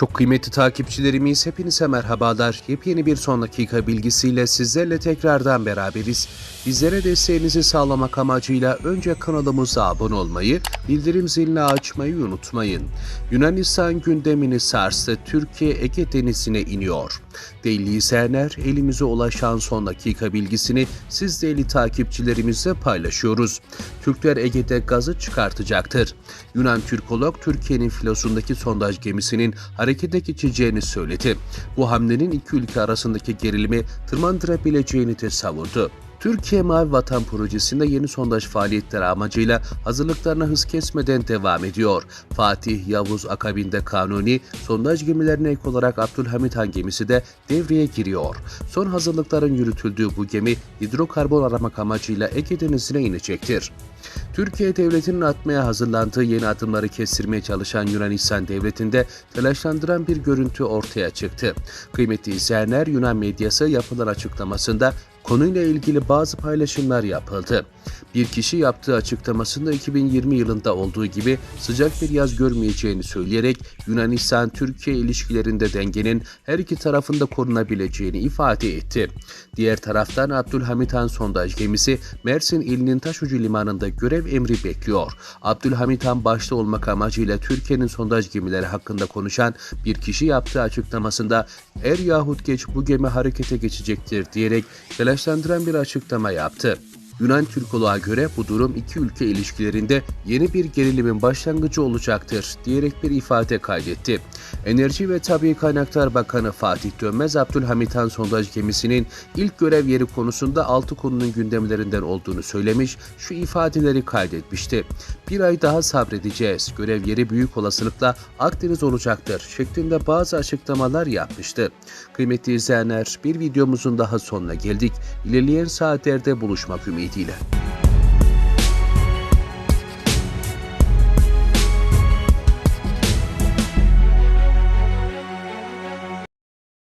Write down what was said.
Çok kıymetli takipçilerimiz hepinize merhabalar. Yepyeni bir son dakika bilgisiyle sizlerle tekrardan beraberiz. Bizlere desteğinizi sağlamak amacıyla önce kanalımıza abone olmayı, bildirim zilini açmayı unutmayın. Yunanistan gündemini sarstı. Türkiye Ege Denizi'ne iniyor. Değerli izleyenler, elimize ulaşan son dakika bilgisini siz değerli takipçilerimizle paylaşıyoruz. Türkler Ege'de gazı çıkartacaktır. Yunan Türkolog Türkiye'nin filosundaki sondaj gemisinin harekete geçeceğini söyledi. Bu hamlenin iki ülke arasındaki gerilimi tırmandırabileceğini de savurdu. Türkiye Mavi Vatan Projesi'nde yeni sondaj faaliyetleri amacıyla hazırlıklarına hız kesmeden devam ediyor. Fatih, Yavuz akabinde Kanuni, sondaj gemilerine ek olarak Abdülhamit Han gemisi de devreye giriyor. Son hazırlıkların yürütüldüğü bu gemi hidrokarbon aramak amacıyla Ege Denizi'ne inecektir. Türkiye Devleti'nin atmaya hazırlandığı yeni adımları kestirmeye çalışan Yunanistan Devleti'nde telaşlandıran bir görüntü ortaya çıktı. Kıymetli izleyenler Yunan medyası yapılan açıklamasında konuyla ilgili bazı paylaşımlar yapıldı. Bir kişi yaptığı açıklamasında 2020 yılında olduğu gibi sıcak bir yaz görmeyeceğini söyleyerek Yunanistan-Türkiye ilişkilerinde dengenin her iki tarafında korunabileceğini ifade etti. Diğer taraftan Abdülhamit Han sondaj gemisi Mersin ilinin Taşucu limanında görev emri bekliyor. Abdülhamit Han başta olmak amacıyla Türkiye'nin sondaj gemileri hakkında konuşan bir kişi yaptığı açıklamasında er yahut geç bu gemi harekete geçecektir diyerek telaşlandıran bir açıklama yaptı. Yunan Türkoloğa göre bu durum iki ülke ilişkilerinde yeni bir gerilimin başlangıcı olacaktır diyerek bir ifade kaydetti. Enerji ve Tabii Kaynaklar Bakanı Fatih Dönmez, Abdülhamit Han sondaj gemisinin ilk görev yeri konusunda altı konunun gündemlerinden olduğunu söylemiş, şu ifadeleri kaydetmişti. Bir ay daha sabredeceğiz, görev yeri büyük olasılıkla Akdeniz olacaktır şeklinde bazı açıklamalar yapmıştı. Kıymetli izleyenler, bir videomuzun daha sonuna geldik. İlerleyen saatlerde buluşmak ümidiyle. Chile.